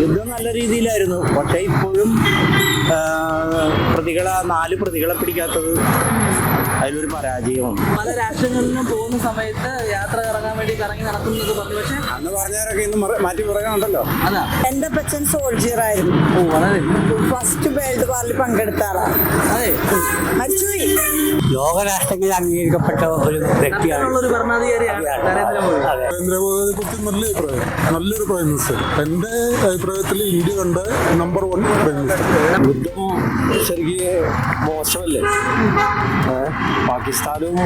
യുദ്ധം നല്ല രീതിയിലായിരുന്നു. പക്ഷേ ഇപ്പോഴും പ്രതികളെ നാല് പ്രതികളെ പിടിക്കാത്തത് അതിലൊരു പരാജയമാണ് പല രാഷ്ട്രങ്ങളിലും പോകുന്ന സമയത്ത് യാത്ര ഇറങ്ങാൻ വേണ്ടി കറങ്ങി നടക്കുന്നത് പറഞ്ഞു. പക്ഷെ അന്ന് പറഞ്ഞവരൊക്കെ ഇന്ന് മാറ്റി പറയാനുണ്ടല്ലോ അതാ. എന്റെ അപ്പച്ചൻ സോൾജിയർ ആയിരുന്നു. ഓ വളരെ. ഫസ്റ്റ് വേൾഡ് വാറിൽ പങ്കെടുത്ത ആളാണ് അതെ. മരിച്ചുപോയി. ലോകരാഷ്ട്രങ്ങളിൽ അംഗീകരിക്കപ്പെട്ട ഒരു വ്യക്തിയാണ്. നരേന്ദ്രമോദിയെ കുറിച്ച് നല്ല അഭിപ്രായം. നല്ലൊരു പ്രൈം മിനിസ്റ്റർ എന്റെ അഭിപ്രായത്തിൽ ഇന്ത്യ കണ്ട നമ്പർ വൺ പ്രൈം മിനിസ്റ്റർ യുദ്ധം ശരിക്കും മോശമല്ലേ? പാകിസ്ഥാനും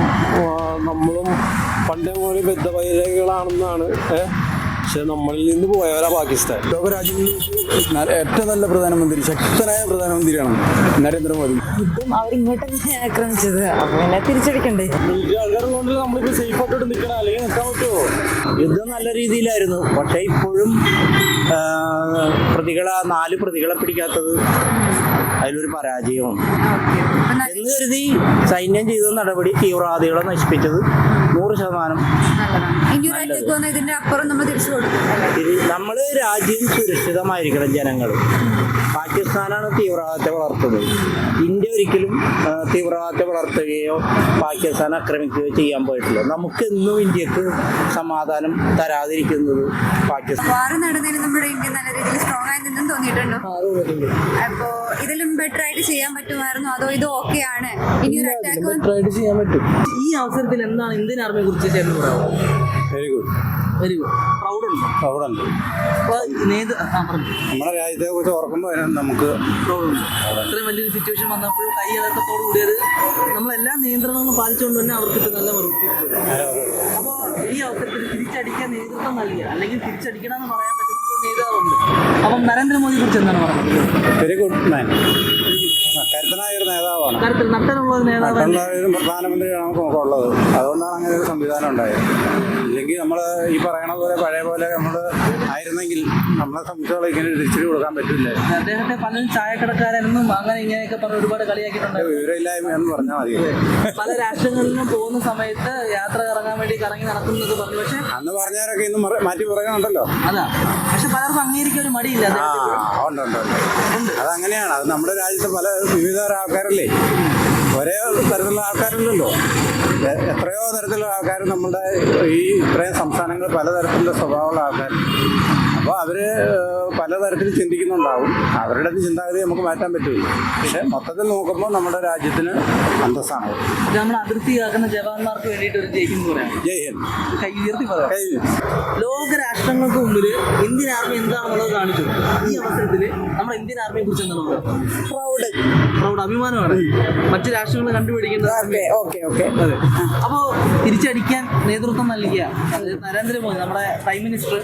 നമ്മളും പണ്ടേ പോലെ ബദ്ധവൈരകളാണെന്നാണ് ഏ? പക്ഷെ നമ്മളിൽ നിന്ന് പോയവരാ പാകിസ്ഥാൻ. ലോകരാജ്യങ്ങളിൽ ഏറ്റവും നല്ല പ്രധാനമന്ത്രി ശക്തനായ പ്രധാനമന്ത്രിയാണ് നരേന്ദ്രമോദി. യുദ്ധം ആക്രമിച്ചത്. അപ്പൊ പിന്നെ തിരിച്ചടിക്കണ്ടേ? സേഫ് ആയിട്ട് നിൽക്കണം അല്ലെങ്കിൽ നിൽക്കാൻ പറ്റുമോ? യുദ്ധം നല്ല രീതിയിലായിരുന്നു. പക്ഷെ ഇപ്പോഴും പ്രതികളെ നാല് പ്രതികളെ പിടിക്കാത്തത് അതിലൊരു പരാജയമാണ് എന്ന് കരുതി സൈന്യം ചെയ്ത നടപടി തീവ്രവാദികളെ നശിപ്പിച്ചത് നൂറ് ശതമാനം. നമ്മൾ രാജ്യം സുരക്ഷിതമായിരിക്കണം ജനങ്ങൾ പാകിസ്ഥാനാണ് തീവ്രവാദത്തെ വളർത്തുന്നത്. ഇന്ത്യ ഒരിക്കലും തീവ്രവാദത്തെ വളർത്തുകയോ പാകിസ്ഥാൻ ആക്രമിക്കുകയോ ചെയ്യാൻ പോയിട്ടില്ല. നമുക്ക് എന്നും ഇന്ത്യയ്ക്ക് സമാധാനം തരാതിരിക്കുന്നത് പാകിസ്ഥാൻ. നടന്നതിന് നമ്മുടെ ഇന്ത്യ നല്ല രീതിയിൽ നിന്നും തോന്നിയിട്ടുണ്ടോ? അപ്പോ ഇതിലും ബെറ്റർ ആയിട്ട് ചെയ്യാൻ പറ്റുമായിരുന്നു? അതോ ഇത് ഓക്കെ ആണ്? ഇനി ഒരു അറ്റാക്ക് ചെയ്യാൻ പറ്റും. ഈ അവസരത്തിൽ എന്താണ് ഇന്ത്യൻ ആർമിയെ കുറിച്ച് വെരി ഗുഡ് വെരി ഗുഡ് നമ്മുടെ രാജ്യത്തെ കുറിച്ച് ഓർക്കുമ്പോൾ നമുക്ക് ഇത്രയും വലിയൊരു സിറ്റുവേഷൻ വന്നപ്പോൾ കൈയടക്കത്തോടു കൂടിയത് നമ്മളെല്ലാ നിയന്ത്രണങ്ങളും പാലിച്ചുകൊണ്ട് തന്നെ അവർക്ക് ഇത് നല്ല മറുപടി അപ്പോൾ ഈ അവസരത്തിൽ തിരിച്ചടിക്കാൻ നേതൃത്വം നൽകിയ? അല്ലെങ്കിൽ തിരിച്ചടിക്കണം എന്ന് പറയാൻ ഒരു നേതാവുണ്ട്. അപ്പം നരേന്ദ്രമോദിയെ കുറിച്ച് എന്താണ് പറയുന്നത്? Very good man. കരുത്തനായ ഒരു നേതാവാണ്. കാര്യത്തിൽ നട്ടനുള്ള ഒരു നേതാവ് ഒരു പ്രധാനമന്ത്രിയാണ് നമുക്ക് ഉള്ളത് അതുകൊണ്ടാണ് അങ്ങനെ ഒരു സംവിധാനം ഉണ്ടായത്. ഇല്ലെങ്കിൽ നമ്മൾ ഈ പറയണ പോലെ പഴയ പോലെ നമ്മൾ ആയിരുന്നെങ്കിൽ നമ്മളെ സംബന്ധിച്ചോളം ഇങ്ങനെ തിരിച്ചു കൊടുക്കാൻ പറ്റില്ല? അദ്ദേഹത്തെ പലരും ചായക്കടക്കാരെന്നും അങ്ങനെ ഇങ്ങനെയൊക്കെ പറഞ്ഞ് ഒരുപാട് കളിയാക്കിയിട്ടുണ്ട്. വിവരമില്ലായ്മ എന്ന് പറഞ്ഞാൽ മതി. പല രാഷ്ട്രങ്ങളിലും പോകുന്ന സമയത്ത് യാത്ര ഇറങ്ങാൻ വേണ്ടി കറങ്ങി നടക്കുന്നത് പറഞ്ഞു. പക്ഷെ അന്ന് പറഞ്ഞവരൊക്കെ ഇന്ന് മാറ്റി പറയാനുണ്ടല്ലോ അതാ. പക്ഷെ പലർക്കും അംഗീകരിക്കാൻ ഒരു മടിയില്ല. ആ അദ്ദേഹത്തെ. ഉണ്ട് ഉണ്ട് ഉണ്ട്. അതങ്ങനെയാണ്. അത് നമ്മുടെ രാജ്യത്തെ പല വിവിധ ആൾക്കാരല്ലേ? ഒരേ തരത്തിലുള്ള ആൾക്കാരില്ലല്ലോ എത്രയോ തരത്തിലുള്ള ആൾക്കാർ നമ്മുടെ ഈ ഇത്രയും സംസ്ഥാനങ്ങൾ പലതരത്തിലുള്ള സ്വഭാവമുള്ള ആൾക്കാർ അപ്പോൾ അവർ പലതരത്തിൽ ചിന്തിക്കുന്നുണ്ടാവും. അവരുടെ ചിന്താഗതി നമുക്ക് മാറ്റാൻ പറ്റില്ല. പക്ഷെ മൊത്തത്തിൽ നോക്കുമ്പോൾ നമ്മുടെ രാജ്യത്തിന് അന്തസ്സാണ്. നമ്മുടെ ജവാന്മാർക്ക് വേണ്ടിയിട്ട് ഒരു പറയാം. ജയ് ഹിന്ദ്. കൈ ഉയർത്തി പറയാം. കൈ ലോക മുമ്പിൽ ഇന്ത്യൻ ആർമി എന്താണെന്നുള്ളത് കാണിച്ചു. ഈ അവസരത്തിൽ നമ്മുടെ ഇന്ത്യൻ ആർമിയെ കുറിച്ച് എന്താണ് പ്രൗഡ്. പ്രൗഡ് അഭിമാനമാണ്. മറ്റു രാഷ്ട്രങ്ങൾ കണ്ടുപിടിക്കുന്നത് ഓക്കെ ഓക്കെ ഓക്കെ. അതെ. അപ്പോ തിരിച്ചടിക്കാൻ നേതൃത്വം നൽകിയ നരേന്ദ്രമോദി നമ്മുടെ പ്രൈം മിനിസ്റ്റർ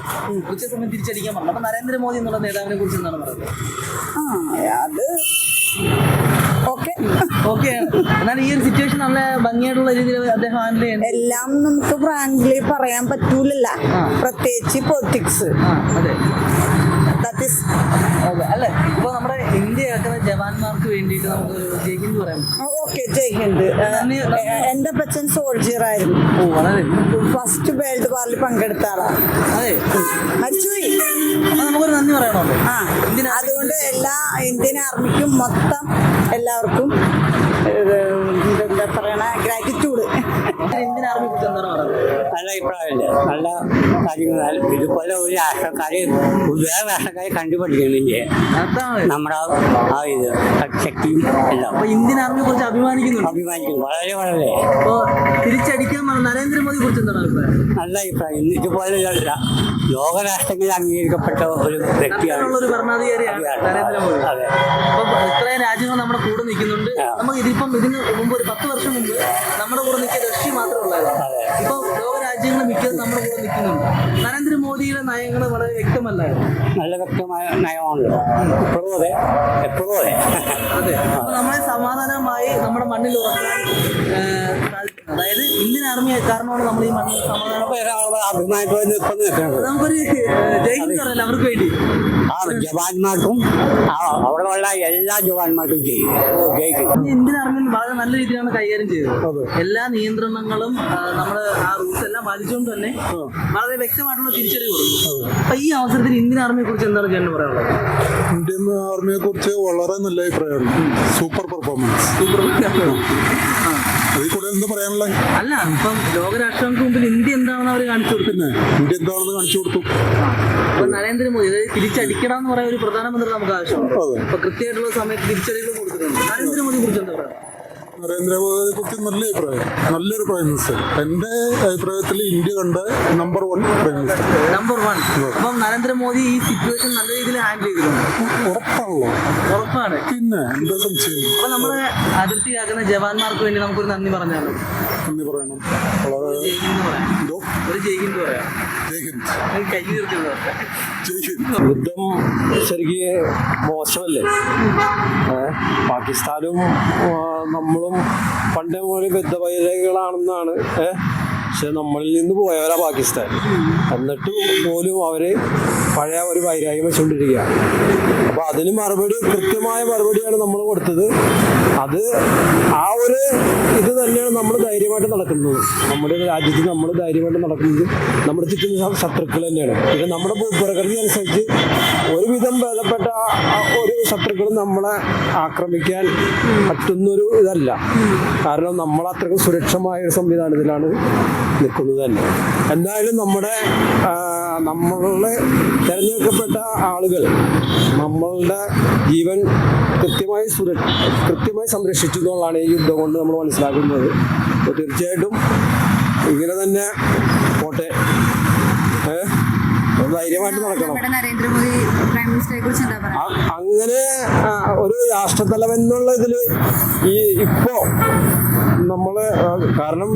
കൃത്യസമയം തിരിച്ചടിക്കാൻ പറഞ്ഞു. അപ്പൊ നരേന്ദ്രമോദി എന്നുള്ള നേതാവിനെ കുറിച്ച് എന്താണ് പറയുന്നത്? ആ അത് ഓക്കെ. ഓക്കെ. എന്നാൽ ഈ ഒരു സിറ്റുവേഷൻ നല്ല ഭംഗിയായിട്ടുള്ള രീതിയിൽ അദ്ദേഹം ഹാൻഡിൽ എല്ലാം നമുക്ക് ഫ്രാങ്ക്ലി പറയാൻ പറ്റൂലല്ല. പ്രത്യേകിച്ച് പൊളിറ്റിക്സ് അതെ. അല്ലെ? ഇപ്പൊ നമ്മുടെ ഇന്ത്യ ആക്കുന്ന ജവാന്മാർക്ക് വേണ്ടിയിട്ട് നമുക്ക് ജയ് ഹിന്ദ് പറയാം. ഓക്കെ ജയ് ഹിന്ദ്. എന്റെ അപ്പച്ചൻ സോൾജിയർ ആയിരുന്നു. ഫസ്റ്റ് വേൾഡ് വാറിൽ പങ്കെടുത്ത ആളാണ്. അതെ. മരിച്ചുപോയി. അതുകൊണ്ട് എല്ലാ ഇന്ത്യൻ ആർമിക്കും മൊത്തം എല്ലാവർക്കും എന്താ പറയണ ഗ്രാറ്റിറ്റ്യൂഡ് ഇന്ത്യൻ നല്ല അഭിപ്രായമില്ല നല്ല കാര്യങ്ങൾ. ഇതുപോലെ ഒരു രാഷ്ട്രക്കാരെ വേറെ രാഷ്ട്രക്കാരെ കണ്ടുപിടിക്കുന്നില്ലേ? അതാണ്. നമ്മുടെ ആ ഇത് ശക്തിയും എല്ലാം. ഇന്ത്യൻ ആർമിയെ കുറിച്ച് അഭിമാനിക്കുന്നു അഭിമാനിക്കുന്നു. വളരെ വളരെ. തിരിച്ചടിക്കാൻ നരേന്ദ്രമോദിയെ കുറിച്ച് എന്താണ് അഭിപ്രായം? നല്ല അഭിപ്രായം. ഇതുപോലെ ലോകരാഷ്ട്രങ്ങളിൽ അംഗീകരിക്കപ്പെട്ട ഒരു വ്യക്തിയാണ്. ഒരു ഭരണാധികാരിയാണ് നരേന്ദ്രമോദി അതെ അപ്പൊ ഇത്രയും രാജ്യങ്ങൾ നമ്മുടെ കൂടെ നിൽക്കുന്നുണ്ട്. നമുക്ക് ഇതിപ്പം ഇതിന് മുമ്പ് ഒരു പത്ത് വർഷം മുമ്പ് നമ്മുടെ കൂടെ നിൽക്കിയ റഷ്യ മാത്രമേ ഉള്ളായിരുന്നു. അതെ. ഇപ്പൊ നമ്മുടെ കൂടെ നിൽക്കുന്നുണ്ട്. നരേന്ദ്രമോദിയുടെ നയങ്ങൾ വളരെ വ്യക്തമല്ലായിരുന്നു. നല്ല വ്യക്തമായ നയമാണല്ലോ. എപ്പോഴും അതെ. എപ്പോഴും അതെ. അതെ. അപ്പൊ നമ്മളെ സമാധാനമായി നമ്മുടെ മണ്ണിൽ ഉറക്കാൻ അതായത് ഇന്ത്യൻ ആർമി കാരണമാണ് നമ്മൾ ഈ മണ്ണിൽ സമാധാനം അഭിമാനത്തോടെ ഇപ്പം നിൽക്കുന്നത് നമുക്കൊരു ജയിച്ചു ജയ് പറയല്ലോ അവർക്ക് വേണ്ടി. ആ ജവാന്മാർക്കും അവിടെ ഉള്ള എല്ലാ ജവാന്മാർക്കും ചെയ്യും ഇന്ത്യൻ ആർമി വളരെ നല്ല രീതിയിലാണ് കൈകാര്യം ചെയ്തത്. എല്ലാ നിയന്ത്രണങ്ങളും നമ്മൾ ആ റൂൾസ് എല്ലാം പാലിച്ചുകൊണ്ട് തന്നെ വളരെ വ്യക്തമായിട്ടുള്ള തിരിച്ചറിവ് കൊടുക്കും. അപ്പൊ ഈ അവസരത്തിൽ ഇന്ത്യൻ ആർമിയെ കുറിച്ച് എന്താണ് ചേട്ടന് പറയാനുള്ളത്? ഇന്ത്യൻ ആർമിയെ കുറിച്ച് വളരെ നല്ല അഭിപ്രായമാണ്. Super performance. കൂടെ എന്താ പറയാനുള്ള അല്ല ഇപ്പം ലോകരാഷ്ട്രങ്ങൾക്ക് മുമ്പിൽ ഇന്ത്യ എന്താണെന്ന് അവർ കാണിച്ചു കൊടുത്തു. പിന്നെ ഇന്ത്യ എന്താണെന്ന് കാണിച്ചു കൊടുത്തു. അപ്പൊ നരേന്ദ്രമോദി തിരിച്ചടിക്കണം എന്ന് പറയുന്ന ഒരു പ്രധാനമന്ത്രി നമുക്ക് ആവശ്യമാണ്. അപ്പൊ കൃത്യമായിട്ടുള്ള സമയത്ത് തിരിച്ചടികൾ കൊടുത്തിട്ടുണ്ട്. നരേന്ദ്രമോദിയെ കുറിച്ച് എന്താ പറയുക? നരേന്ദ്രമോദിയെ കുറിച്ച് നല്ല അഭിപ്രായം. നല്ലൊരു പ്രൈം മിനിസ്റ്റർ എന്റെ അഭിപ്രായത്തിൽ ഇന്ത്യ കണ്ട number one prime minister number one അപ്പം നരേന്ദ്രമോദി ഈ സിറ്റുവേഷൻ നല്ല രീതിയിൽ ഹാൻഡിൽ ചെയ്തിട്ടുണ്ട്. ഉറപ്പാണല്ലോ. ഉറപ്പാണ്. പിന്നെ എന്താ സംശയം? അപ്പൊ നമ്മുടെ അതിർത്തി കാക്കുന്ന ജവാന്മാർക്ക് വേണ്ടി നമുക്കൊരു നന്ദി പറഞ്ഞാലോ നന്ദി പറയണം. വളരെ ഒരു ജയ് ഹിന്ദ് പറയാം. യുദ്ധം ശരിക്ക് മോശമല്ലേ? പാകിസ്ഥാനും നമ്മളും പണ്ടേ ബദ്ധ വൈരാഗികളാണെന്നാണ് ഏഹ് പക്ഷെ നമ്മളിൽ നിന്ന് പോയവരാ പാകിസ്ഥാൻ. എന്നിട്ട് പോലും അവർ പഴയ ഒരു വൈരാഗ്യം വെച്ചുകൊണ്ടിരിക്കുക അപ്പൊ അതിന് മറുപടി കൃത്യമായ മറുപടിയാണ് നമ്മൾ കൊടുത്തത്. അത് ആ ഒരു ഇത് തന്നെയാണ് നമ്മൾ ധൈര്യമായിട്ട് നടക്കുന്നത്. നമ്മുടെ രാജ്യത്ത് നമ്മൾ ധൈര്യമായിട്ട് നടക്കുന്നത് നമ്മുടെ ചുറ്റും ശത്രുക്കൾ തന്നെയാണ്. പിന്നെ നമ്മുടെ ഭൂപ്രകൃതി അനുസരിച്ച് ഒരുവിധം ഒരു ശത്രുക്കളും നമ്മളെ ആക്രമിക്കാൻ പറ്റുന്നൊരു ഇതല്ല. കാരണം നമ്മൾ അത്രയ്ക്ക് സുരക്ഷമായ ഒരു സംവിധാനത്തിലാണ് നിൽക്കുന്നത് തന്നെ. എന്തായാലും നമ്മുടെ നമ്മളെ നമ്മളുടെ തിരഞ്ഞെടുക്കപ്പെട്ട ആളുകൾ നമ്മളുടെ ജീവൻ കൃത്യമായി സുര കൃത്യമായി സംരക്ഷിച്ചു എന്നുള്ളതാണ് ഈ യുദ്ധം കൊണ്ട് നമ്മൾ മനസ്സിലാക്കുന്നത്. തീർച്ചയായിട്ടും ഇങ്ങനെ തന്നെ പോട്ടെ. ധൈര്യമായിട്ട് നടക്കണം. നമ്മുടെ നരേന്ദ്രമോദി പ്രൈം മിനിസ്റ്ററെ കുറിച്ച് എന്താ പറയുക അങ്ങനെ ഒരു രാഷ്ട്രതലം എന്നുള്ള ഇതിൽ ഈ ഇപ്പോ നമ്മൾ കാരണം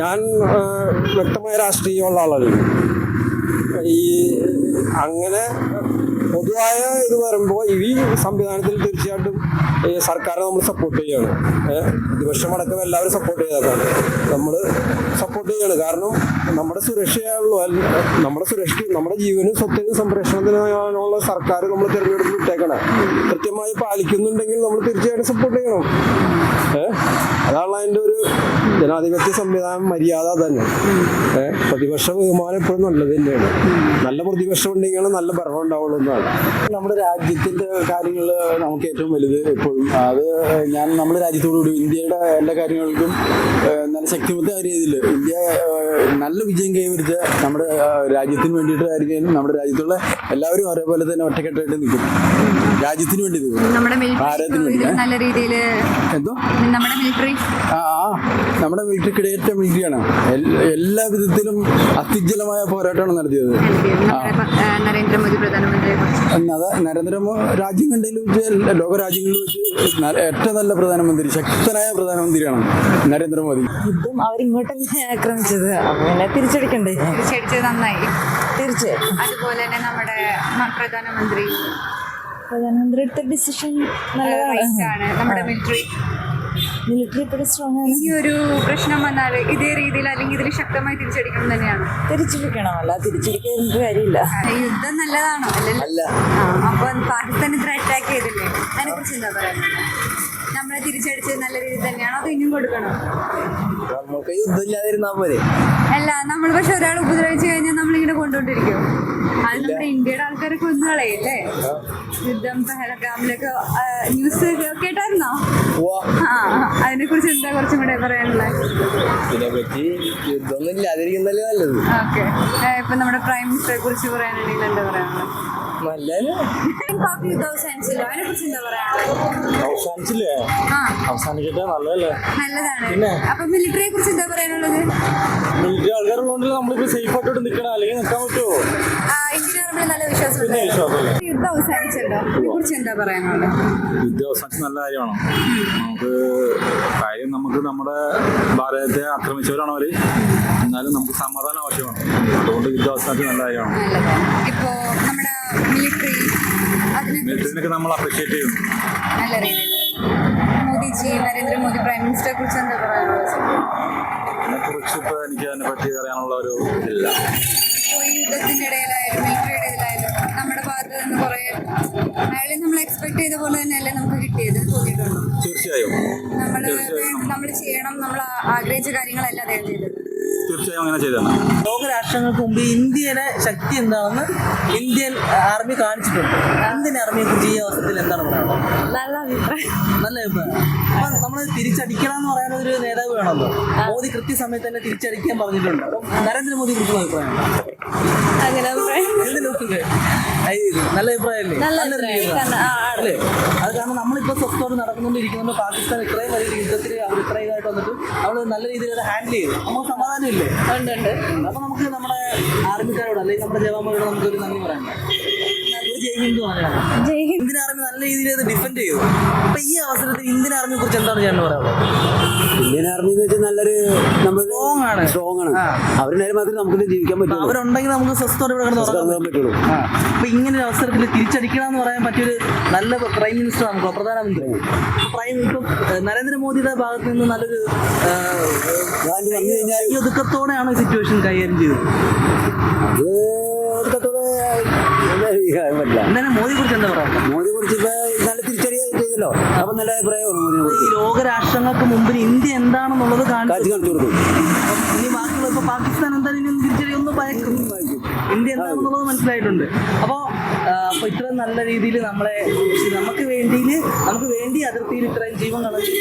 ഞാൻ വ്യക്തമായ രാഷ്ട്രീയമുള്ള ആളല്ല. ഈ അങ്ങനെ പൊതുവായ ഇത് വരുമ്പോൾ ഈ സംവിധാനത്തിൽ തീർച്ചയായിട്ടും ഈ സർക്കാരിനെ നമ്മൾ സപ്പോർട്ട് ചെയ്യണം. ഏഹ് പ്രതിപക്ഷമടക്കം എല്ലാവരും സപ്പോർട്ട് ചെയ്തേക്കാണ് നമ്മൾ സപ്പോർട്ട് ചെയ്യണം. കാരണം നമ്മുടെ സുരക്ഷയുള്ളൂ അല്ല നമ്മുടെ സുരക്ഷ നമ്മുടെ ജീവനും സ്വത്തിനും സംരക്ഷണത്തിനുള്ള സർക്കാർ നമ്മൾ തിരഞ്ഞെടുത്ത് വിട്ടേക്കണം കൃത്യമായി പാലിക്കുന്നുണ്ടെങ്കിൽ നമ്മൾ തീർച്ചയായിട്ടും സപ്പോർട്ട് ചെയ്യണം. ഏഹ് അതാണ് അതിന്റെ ഒരു ജനാധിപത്യ സംവിധാനം മര്യാദ തന്നെ ഏഹ് പ്രതിപക്ഷ ബഹുമാനം എപ്പോഴും നല്ലത് തന്നെയാണ്. നല്ല പ്രതിപക്ഷം ഉണ്ടെങ്കിൽ നല്ല ഭരണം ഉണ്ടാവുള്ളൂ എന്നാണ്. നമ്മുടെ രാജ്യത്തിന്റെ കാര്യങ്ങൾ നമുക്ക് ഏറ്റവും വലുത് എപ്പോഴും അത് ഞാൻ നമ്മുടെ രാജ്യത്തോടുകൂടി ഇന്ത്യയുടെ എല്ലാ കാര്യങ്ങൾക്കും നല്ല ശക്തിമത്തായ രീതിയിൽ ഇന്ത്യ ഏഹ്, നല്ല വിജയം കൈവരിച്ച നമ്മുടെ രാജ്യത്തിന് വേണ്ടിയിട്ടായിരിക്കും നമ്മുടെ രാജ്യത്തുള്ള എല്ലാവരും ഒരേപോലെ തന്നെ ഒറ്റക്കെട്ടായിട്ട് നിൽക്കും. രാജ്യത്തിന് വേണ്ടി നിൽക്കും. നമ്മുടെ ഭാരതത്തിന് മിലിറ്ററി വേണ്ടി, നല്ല രീതിയിൽ എന്തോ? നമ്മുടെ മിലിറ്ററി ആ നമ്മുടെ മിലിറ്ററി കിടയേറ്റ മിലിറ്ററിയാണ് എല്ലാ വിധത്തിലും അത്യുജ്വലമായ പോരാട്ടമാണ് നടത്തിയത്. നരേന്ദ്രമോദി നരേന്ദ്രമോ രാജ്യം കണ്ടതിൽ വെച്ച് ലോക രാജ്യങ്ങളിൽ വെച്ച് ഏറ്റവും നല്ല പ്രധാനമന്ത്രി ശക്തനായ പ്രധാനമന്ത്രിയാണ് നരേന്ദ്രമോദി. യുദ്ധം അവരിങ്ങോട്ടല്ലേ ആക്രമിച്ചത്. അങ്ങനെ തിരിച്ചടിക്കണ്ടേ? തിരിച്ചടിച്ചത് നന്നായി. തിരിച്ച്. അതുപോലെ തന്നെ നമ്മുടെ പ്രധാനമന്ത്രി. പ്രധാനമന്ത്രി എടുത്ത ഡിസിഷൻ നല്ലതാണ്. നമ്മുടെ മിലിറ്ററി മിലിറ്ററി ഇപ്പോഴും സ്ട്രോങ് ആണ്. ഈ ഒരു പ്രശ്നം വന്നാൽ ഇതേ രീതിയിൽ അല്ലെങ്കിൽ ഇതിന് ശക്തമായി തിരിച്ചടിക്കണം തന്നെയാണ്. തിരിച്ചടിക്കണം. അല്ല തിരിച്ചടിക്കാൻ കാര്യമില്ല. യുദ്ധം നല്ലതാണോ? അല്ലല്ലോ. അപ്പൊ പാകിസ്ഥാൻ ഇത്ര അറ്റാക്ക് ചെയ്തില്ലേ? അതിനെ കുറിച്ച് എന്താ പറയുന്നത്? നമ്മളെ തിരിച്ചടിച്ചത് നല്ല രീതിയിൽ തന്നെയാണോ? അതോ ഇനിയും കൊടുക്കണം? നമുക്ക് യുദ്ധമില്ലാതിരുന്നാ പോരെ. അല്ല നമ്മൾ പക്ഷെ ഒരാൾ ഉപദ്രവിച്ചു കഴിഞ്ഞാൽ നമ്മളിങ്ങനെ കൊണ്ടുകൊണ്ടിരിക്കും. അത് നമ്മുടെ ഇന്ത്യയുടെ ആൾക്കാരെ കൊന്നുകളയല്ലേ യുദ്ധം പഹലഗാമിലൊക്കെ ന്യൂസ് കേട്ടായിരുന്നോ? ആ അതിനെ കുറിച്ച് എന്താ കുറച്ചും കൂടെ പറയാനുള്ളത്? ഇതിനെപ്പറ്റി യുദ്ധമൊന്നും ഇല്ലാതിരിക്കുന്നല്ലേ നല്ലത്. ഓക്കെ. ഇപ്പൊ നമ്മുടെ പ്രൈം മിനിസ്റ്ററെ കുറിച്ച് പറയാനുണ്ടെങ്കിൽ എന്താ പറയാനുള്ളത്? അവസാനിച്ചല്ലോ അവസാനിക്കട്ടെ നല്ലതല്ലേ? നല്ലതാണ്. അപ്പൊ മിലിറ്ററിയെ കുറിച്ച് എന്താ പറയാനുള്ളത്? മിലിറ്ററി ആൾക്കാരുള്ളതുകൊണ്ട് നമ്മളിപ്പോ സേഫ് ആയിട്ട് നിക്കണം അല്ലെങ്കിൽ നിൽക്കാൻ പറ്റുമോ ഇന്ത്യൻ ആർമിയിൽ നല്ല വിശ്വാസമില്ല. യുദ്ധം അവസാനിച്ചല്ലോ? ഇതിനെ കുറിച്ച് എന്താ പറയാനുള്ളത്? വിദ്യാഭ്യാസം നല്ല കാര്യമാണ്? നമുക്ക് കാര്യം നമുക്ക് നമ്മുടെ ഭാരതത്തെ ആക്രമിച്ചവരാണ് അവർ എന്നാലും നമുക്ക് സമാധാനം ആവശ്യമാണ്. അതുകൊണ്ട് യുദ്ധം അവസാനിച്ച നല്ല കാര്യമാണ്. ഇപ്പോ നമ്മുടെ മിലിറ്ററി അതിനെ മിലിറ്ററിനൊക്കെ നമ്മൾ അപ്രിഷ്യേറ്റ് ചെയ്യുന്നു. നല്ല രീതിയിൽ മോദിജി നരേന്ദ്രമോദി പ്രൈം മിനിസ്റ്ററെ കുറിച്ച് എന്താ പറയാനുള്ളത്? പറ്റി എനിക്ക് അതിനെപ്പറ്റി അറിയാനുള്ള ഒരു ഇതില്ല യുദ്ധത്തിന്റെ ഇടയിലായാലും അയാളെ നമ്മൾ എക്സ്പെക്ട് ചെയ്ത പോലെ തന്നെയല്ലേ നമുക്ക് കിട്ടിയത്? തീർച്ചയായും. നമ്മൾ നമ്മൾ ചെയ്യണം നമ്മൾ ആഗ്രഹിച്ച കാര്യങ്ങളെല്ലാം അദ്ദേഹം ചെയ്തത്. തീർച്ചയായും അങ്ങനെ ചെയ്തതാണ്. ലോക രാഷ്ട്രങ്ങൾക്ക് മുമ്പ് ഇന്ത്യയുടെ ശക്തി എന്താണെന്ന് ഇന്ത്യൻ ആർമി കാണിച്ചിട്ടുണ്ട്. ഇന്ത്യൻ ആർമിയെ കുറിച്ച് ഈ അവസരത്തിൽ എന്താണ് പറയാനുള്ളത്? നല്ല അഭിപ്രായം. നല്ല അഭിപ്രായം. അപ്പൊ നമ്മൾ തിരിച്ചടിക്കണം എന്ന് പറയാൻ ഒരു നേതാവ് വേണമല്ലോ. മോദി കൃത്യസമയത്ത് തന്നെ തിരിച്ചടിക്കാൻ പറഞ്ഞിട്ടുണ്ട്. അപ്പം നരേന്ദ്രമോദി കുറിച്ചുള്ള അഭിപ്രായം അങ്ങനെ അഭിപ്രായം. നല്ല അഭിപ്രായമല്ലേ. അല്ലേ? അത് കാരണം നമ്മളിപ്പോ സ്വസ്ഥോട് നടന്നുകൊണ്ടിരിക്കുന്നുണ്ട്. പാകിസ്ഥാൻ ഇത്രയും വലിയ യുദ്ധത്തിൽ അവർ ഇത്രയും ഇതായിട്ട് വന്നിട്ട് അവൾ നല്ല രീതിയിൽ അത് ഹാൻഡിൽ ചെയ്തു. നമുക്ക് സമാധാനം ഇല്ലേ ഉണ്ട് ഉണ്ട്. അപ്പൊ നമുക്ക് നമ്മുടെ ആർമിക്കാരോട് അല്ലെങ്കിൽ നമ്മുടെ ജവാന്മാരോട് നമുക്ക് ഒരു നന്ദി പറയാം ഒരു ജയ് ഹിന്ദ് ജയ് ഹിന്ദ് ഇന്ത്യൻ ആർമി നല്ല രീതിയിൽ അത് ഡിഫെൻഡ് ചെയ്തു. അപ്പൊ ഈ അവസരത്തിൽ ഇന്ത്യൻ ആർമിയെ കുറിച്ച് എന്താണ് ചെയ്യാൻ പറയാനുള്ളത്? ഇന്ത്യൻ ആർമി എന്ന് വെച്ചാൽ നല്ലൊരു നമ്മൾ Strong ആണ്. സ്ട്രോങ് ആണ്. അവരുണ്ടായാലും മാത്രമേ നമുക്ക് ജീവിക്കാൻ പറ്റും പറ്റുള്ളൂ. അവരുണ്ടെങ്കിൽ നമുക്ക് സ്വസ്ഥോടെ ഇവിടെ കിടന്ന് പറ്റുള്ളൂ. അപ്പൊ ഇങ്ങനെ ഒരു അവസരത്തിൽ തിരിച്ചടിക്കണം എന്ന് പറയാൻ പറ്റിയൊരു നല്ല പ്രൈം മിനിസ്റ്റർ നമുക്ക് പ്രധാനമന്ത്രി. പ്രൈം ഇപ്പം നരേന്ദ്രമോദിയുടെ ഭാഗത്ത് നിന്ന് നല്ലൊരു അതാണ്ട് വന്നു കഴിഞ്ഞാൽ ഈ ഒതുക്കത്തോടെയാണ് ഈ സിറ്റുവേഷൻ കൈകാര്യം ചെയ്തത്. അത് ഒടുക്കത്തോടെ മോദിയെ കുറിച്ച് എന്താ പറയാ? മോദിയെ കുറിച്ച് ഇപ്പൊ നല്ല തിരിച്ചടി ചെയ്തല്ലോ. അപ്പൊ നല്ല അഭിപ്രായമാണ് മോദിനെ ഈ കുറിച്ച് ലോകരാഷ്ട്രങ്ങൾക്ക് മുമ്പിൽ ഇന്ത്യ എന്താണെന്നുള്ളത് കാണിച്ചു കാണിച്ചു കൊടുക്കും അപ്പം ഇനി ബാക്കിയുള്ള ഇപ്പൊ പാകിസ്ഥാൻ എന്തായാലും ഇനി തിരിച്ചടി ഒന്ന് ഭയക്കും. ഇന്ത്യ എന്താണെന്നുള്ളത് മനസ്സിലായിട്ടുണ്ട്. അപ്പോൾ അപ്പൊ ഇത്രയും നല്ല രീതിയിൽ നമ്മളെ നമുക്ക് വേണ്ടിയിൽ നമുക്ക് വേണ്ടി അതിർത്തിയിൽ ഇത്രയും ജീവൻ കളഞ്ഞ്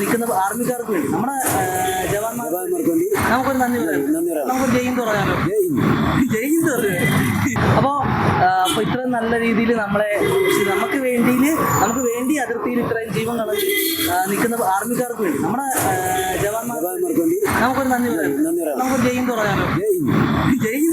നിൽക്കുന്ന ആർമിക്കാർക്ക് വേണ്ടി നമ്മുടെ ജവാന്മാർക്ക് വേണ്ടി നമുക്കൊരു നന്ദി പറയാം. നമുക്ക്. നമുക്കൊരു ജയിൻ ഹിന്ദ് ജയിൻ അപ്പോൾ അപ്പോൾ ഇത്രയും നല്ല രീതിയിൽ നമ്മളെ നമുക്ക് വേണ്ടിയിൽ നമുക്ക് വേണ്ടി അതിർത്തിയിൽ ഇത്രയും ജീവൻ കളഞ്ഞ് നിൽക്കുന്ന ആർമിക്കാർക്ക് വേണ്ടി. നമ്മുടെ ജവാന്മാർക്ക് വേണ്ടി നമുക്കൊരു നന്ദി പറയാം. നമുക്ക് ജയിൻ നമുക്കൊരു ജയിൻ ജയിൻ